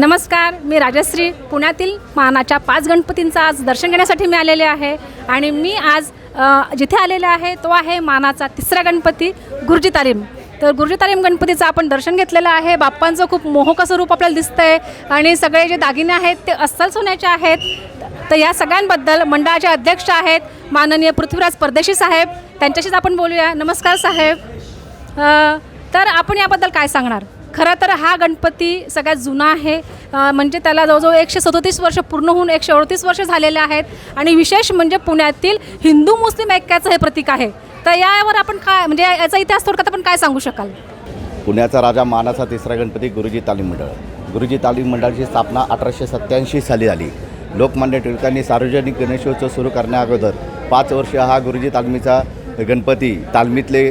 नमस्कार मी राजश्री पुण्यातील मानाच्या पाच गणपतींचं आज दर्शन घेण्यासाठी मी आलेले आहे आणि मी आज जिथे आलेले आहे तो आहे मानाचा तिसरा गणपती गुरुजी तालीम. तर गुरुजी तालीम गणपतीचं आपण दर्शन घेतलेलं आहे. बाप्पांचं खूप मोहक असं रूप आपल्याला दिसतं आहे आणि सगळे जे दागिने आहेत ते अस्सल सोन्याचे आहेत. तर या सगळ्यांबद्दल मंडळाचे अध्यक्ष आहेत माननीय पृथ्वीराज परदेशी साहेब. त्यांच्याशीच आपण बोलूया. नमस्कार साहेब. तर आपण याबद्दल काय सांगणार? खरं तर हा गणपती सगळ्यात जुना आहे. म्हणजे त्याला जवळजवळ एकशे सदोतीस वर्ष पूर्ण होऊन एकशे अडतीस वर्ष झालेले आहेत. आणि विशेष म्हणजे पुण्यातील हिंदू मुस्लिम ऐक्याचं हे प्रतीक आहे. तर यावर आपण काय म्हणजे याचा इतिहास थोडक्यात आपण काय सांगू शकाल? पुण्याचा राजा मानाचा तिसरा गणपती गुरुजी तालीम मंडळ. गुरुजी तालीम मंडळाची स्थापना अठराशे सत्त्याऐंशी साली झाली. लोकमान्य टिळकांनी सार्वजनिक गणेशोत्सव सुरू करण्याअगोदर पाच वर्ष हा गुरुजी तालमीचा गणपती तालमीतले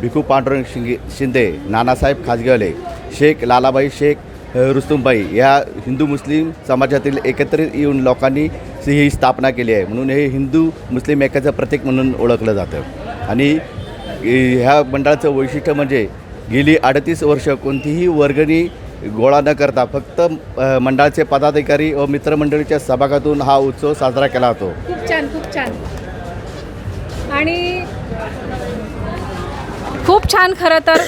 भिकू पांडुरंग शिंगे शिंदे नानासाहेब खाजगेवाले शेख लालाबाई शेख रुस्तुमबाई या हिंदू मुस्लिम समाजातील एकत्रित येऊन लोकांनी ही स्थापना केली आहे. म्हणून हे हिंदू मुस्लिम एकाचं प्रतीक म्हणून ओळखलं जातं. आणि ह्या मंडळाचं वैशिष्ट्य म्हणजे गेली अडतीस वर्ष कोणतीही वर्गणी गोळा न करता फक्त मंडळाचे पदाधिकारी व मित्रमंडळीच्या सभागातून हा उत्सव साजरा केला जातो. खूप छान खूप छान. आणि खूप छान खरं तर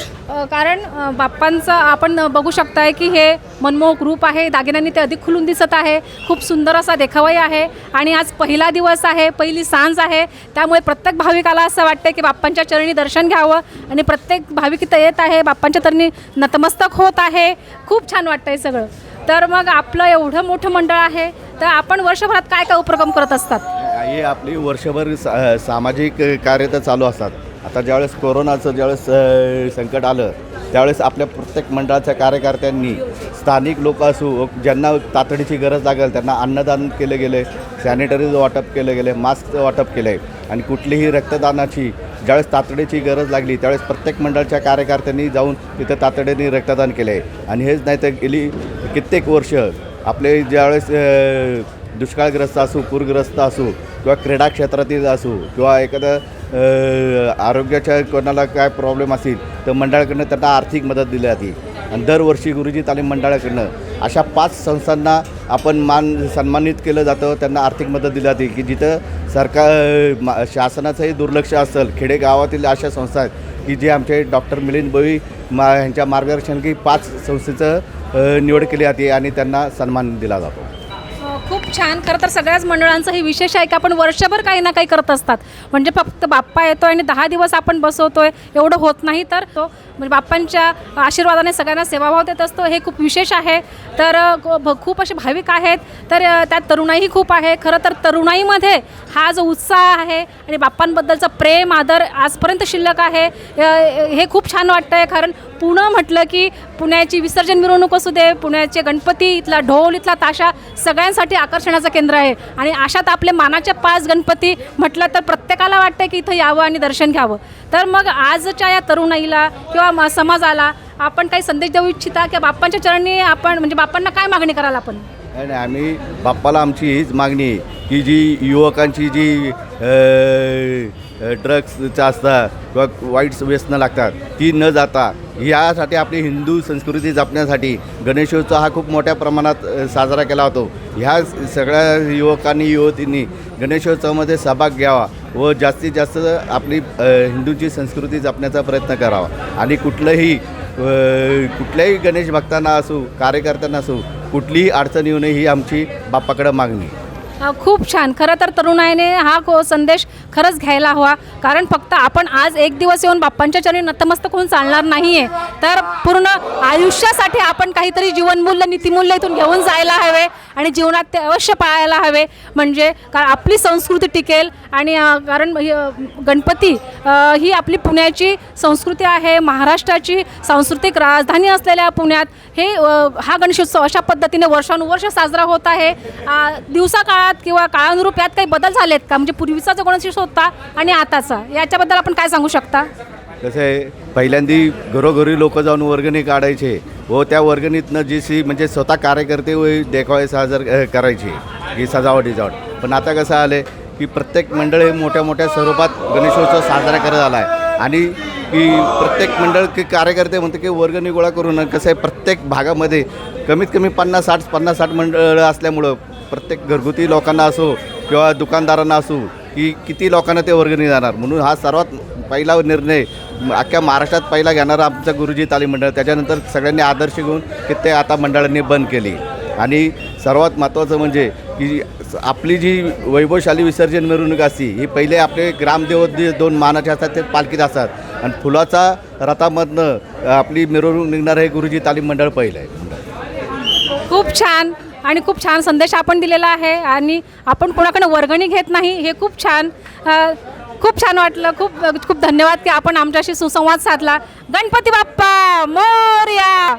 कारण बाप्पांचं आपण बघू शकताय की हे मनमोहक रूप आहे. दागिन्यांनी ते अधिक खुलून दिसत आहे. खूप सुंदर असा देखावाही आहे. आणि आज पहिला दिवस आहे पहिली सांज आहे. त्यामुळे प्रत्येक भाविकाला असं वाटतं की बाप्पांच्या चरणी दर्शन घ्यावं आणि प्रत्येक भाविक इथं येत आहे. बाप्पांच्या चरणी नतमस्तक होत आहे. खूप छान वाटतं हे सगळं. तर मग आपलं एवढं मोठं मंडळ आहे. तर आपण वर्षभरात काय काय उपक्रम करत असतात? हे आपली वर्षभर सा सामाजिक कार्य तर चालू असतात. आता ज्यावेळेस कोरोनाचं ज्यावेळेस संकट आलं त्यावेळेस आपल्या प्रत्येक मंडळाच्या कार्यकर्त्यांनी स्थानिक लोक असू ज्यांना तातडीची गरज लागेल त्यांना अन्नदान केलं गेले सॅनिटरीज वाटप केलं गेले मास्क वाटप केलं आहे आणि कुठलीही रक्तदानाची ज्यावेळेस तातडीची गरज लागली त्यावेळेस प्रत्येक मंडळाच्या कार्यकर्त्यांनी जाऊन तिथं तातडीने रक्तदान केलं. आहे आणि हेच नाही तर गेली कित्येक वर्ष आपले ज्यावेळेस दुष्काळग्रस्त असू पूरग्रस्त असू किंवा क्रीडा क्षेत्रातील असू किंवा एखादं आरोग्याच्या कोणाला काय प्रॉब्लेम असेल तर मंडळाकडनं त्यांना आर्थिक मदत दिली जाते. आणि दरवर्षी गुरुजी तालीम मंडळाकडनं अशा पाच संस्थांना आपण मान सन्मानित केलं जातं. त्यांना आर्थिक मदत दिली जाते की जिथं सरकार मा शासनाचंही दुर्लक्ष असेल खेडेगावातील अशा संस्था आहेत की जे आमचे डॉक्टर मिलिंद बळी मा ह्यांच्या मार्गदर्शन की पाच संस्थेचं निवड केली जाते आणि त्यांना सन्मान दिला जातो. खूप छान. खरं तर सगळ्याच मंडळांचं हे विशेष आहे की आपण वर्षभर काही ना काही करत असतात. म्हणजे फक्त बाप्पा येतो आणि दहा दिवस आपण बसवतोय. एवढं होत नाही तर तो म्हणजे बाप्पांच्या आशीर्वादाने सगळ्यांना सेवाभाव देत असतो. हे खूप विशेष आहे. तर खूप असे भाविक आहेत. तर त्यात तरुणाईही खूप आहे. खरं तर तरुणाईमध्ये हा जो उत्साह आहे आणि बाप्पांबद्दलचं प्रेम आदर आजपर्यंत शिल्लक आहे. हे खूप छान वाटतं आहे कारण पुणं म्हटलं की पुण्याची विसर्जन मिरवणूक असू दे पुण्याचे गणपती इथला ढोल इथला ताशा सगळ्यांसाठी आकर्षणाचं केंद्र आहे. आणि अशात आपले मानाचे पाच गणपती म्हटलं तर प्रत्येकाला वाटतं की इथं यावं आणि दर्शन घ्यावं. तर मग आजच्या या तरुणाईला किंवा म- समाजाला आपण काही संदेश देऊ इच्छिता की बाप्पांच्या चरणी आपण म्हणजे बाप्पांना काय मागणी कराल आपण? नाही नाही आम्ही बाप्पाला आमची हीच मागणी आहे की जी युवकांची जी ड्रग्सचं असतात किंवा वाईट व्यसनं लागतात ती न जाता यासाठी आपली हिंदू संस्कृती जपण्यासाठी गणेशोत्सव हा खूप मोठ्या प्रमाणात साजरा केला होतो. ह्या सगळ्या युवकांनी युवतींनी गणेशोत्सवामध्ये सहभाग घ्यावा व जास्तीत जास्त आपली हिंदूची संस्कृती जपण्याचा प्रयत्न करावा. आणि कुठलंही कुठल्याही गणेश भक्तांना असू कार्यकर्त्यांना असू कुठलीही अडचण येऊ नये ही आमची बाप्पाकडं मागणी खूप छान. खरं तर तरुणाईने हा को संदेश खरंच घ्यायला हवा. कारण फक्त आपण आज एक दिवस येऊन बाप्पांच्या चरणी नतमस्तक होऊन चालणार नाही आहे तर पूर्ण आयुष्यासाठी आपण काहीतरी जीवनमूल्य नीतिमूल्य इथून घेऊन जायला हवे आणि जीवनात ते अवश्य पाळायला हवे. म्हणजे का आपली संस्कृती टिकेल आणि कारण गणपती ही आपली पुण्याची संस्कृती आहे. महाराष्ट्राची सांस्कृतिक राजधानी असलेल्या पुण्यात हे हा गणेशोत्सव अशा पद्धतीने वर्षानुवर्ष साजरा होत आहे. दिवसाकाळात दिवसाकाळात किंवा काळानुरूप यात काही बदल झालेत का? म्हणजे पूर्वीचा जो गणेशोत्सव होता आणि आताचा याच्याबद्दल आपण काय सांगू शकता? कसं आहे पहिल्यांदी घरोघरी लोक जाऊन वर्गणी काढायचे व त्या वर्गणीतनं जी सी म्हणजे स्वतः कार्यकर्ते व देखावे साजर करायचे ही सजावट जाऊन. पण आता कसं आले की प्रत्येक मंडळ हे मोठ्या मोठ्या स्वरूपात गणेशोत्सव साजरा करत आला आहे आणि की प्रत्येक मंडळ की कार्यकर्ते म्हणते की वर्गणी गोळा करून कसं आहे प्रत्येक भागामध्ये कमीत कमी पन्नास साठ पन्नास साठ मंडळं असल्यामुळं प्रत्येक घरगुती लोकांना असो किंवा दुकानदारांना असो की किती लोकांना ते वर्गणी जाणार? म्हणून हा सर्वात पहिला निर्णय अख्ख्या महाराष्ट्रात पहिला घेणारा आमचा गुरुजी तालीम मंडळ. त्याच्यानंतर सगळ्यांनी आदर्श घेऊन की ते आता मंडळांनी बंद केली. आणि सर्वात महत्त्वाचं म्हणजे की आपली जी वैभवशाली विसर्जन मिरवणूक असती ही पहिले आपले ग्रामदेवत जे दोन मानाचे असतात ते पालखीत असतात. आणि फुलाचा रथामधनं आपली मिरवणूक निघणार हे गुरुजी तालीम मंडळ पहिलं. आहे खूप छान. आणि खूप छान संदेश आपण दिलेला आहे आणि आपण कोणाकडे वर्गणी घेत नाही हे खूप छान खूप छान वाटलं. खूप खूप धन्यवाद की आपण आमच्याशी सुसंवाद साधला. गणपती बाप्पा मोरया!